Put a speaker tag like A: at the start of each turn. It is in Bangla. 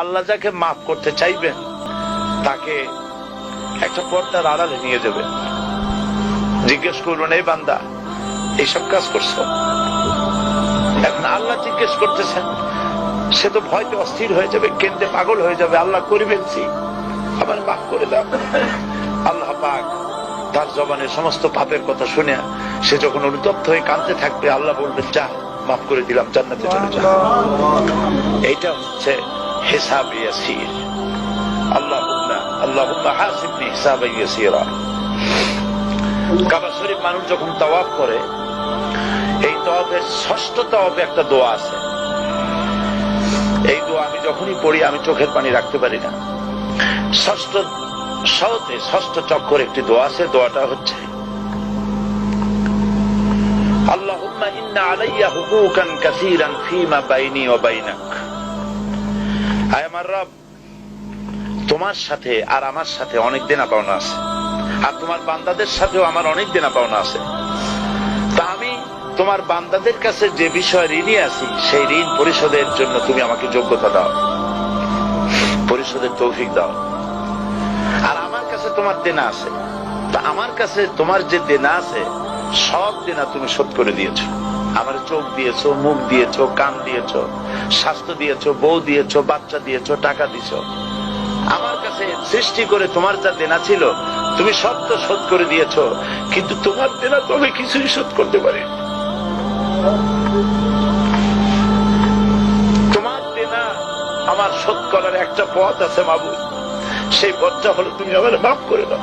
A: আল্লাহ যাকে মাফ করতে চাইবেন তাকে একটা পর্দার আড়ালে নিয়ে যাবেন। জিজ্ঞেস করবেন এই বান্দা এইসব কাজ করছ? এখন আল্লাহ জিজ্ঞেস করতেছেন সে তো ভয়তে অস্থির হয়ে যাবে কেন্দ্রে পাগল হয়ে যাবে আল্লাহ করিবেন আবার মাফ করে দাও। আল্লাহ পাক তার জবানের সমস্ত পাপের কথা শুনে সে যখন অনুতপ্ত হয়ে কাঁদতে থাকবে আল্লাহ বলবেন যা মাফ করে দিলাম জান্নাতে চলে যা। এইটা হচ্ছে হিসাব ইয়াসির। আল্লাহ আল্লাহ হাসিবনি হিসাব ইয়াসিরা। কাবা শরীফ মানুষ যখন করে, এই ষষ্ঠ একটা দোয়া আছে। এই দোয়া আমি যখনই পড়ি, আমি চোখের পানি রাখতে পারি না। ষষ্ঠ সহতে ষষ্ঠ চক্কর একটি দোয়া আছে, দোয়াটা হচ্ছে, আল্লাহুম্মা ইন্না আলাইয়া হুকুকান কাসীরান ফীমা বাইনি ওয়া বাইনাক। আয় আমার রব, তোমার সাথে আর আমার সাথে অনেক দেনা পাওনা আছে। আর তোমার বান্দাদের সাথেও আমার অনেক দেনা পাওনা আছে। তা আমি তোমার বান্দাদের কাছে যে বিষয় ঋণী আছি, সেই ঋণ পরিশোধের জন্য তুমি আমাকে যোগ্যতা দাও। পরিশোধের তৌফিক দাও। আর আমার কাছে তোমার দেনা আছে। তা আমার কাছে তোমার যে দেনা আছে, সব দেনা তুমি শোধ করে দিয়েছ। আমার চোখ দিয়েছ, মুখ দিয়েছ, কান দিয়েছ, স্বাস্থ্য দিয়েছ, বউ দিয়েছ, বাচ্চা দিয়েছ, টাকা দিছো আমার কাছে সৃষ্টি করে তোমার যা দেনা ছিল, তুমি সব তো শোধ করে দিয়েছ। কিন্তু তোমার দেনা তো আমি কিছুই শোধ করতে পারি তোমার দেনা আমার শোধ করার একটা পথ আছে বাবু সেই পথটা হলো তুমি আমার মাফ করে দাও।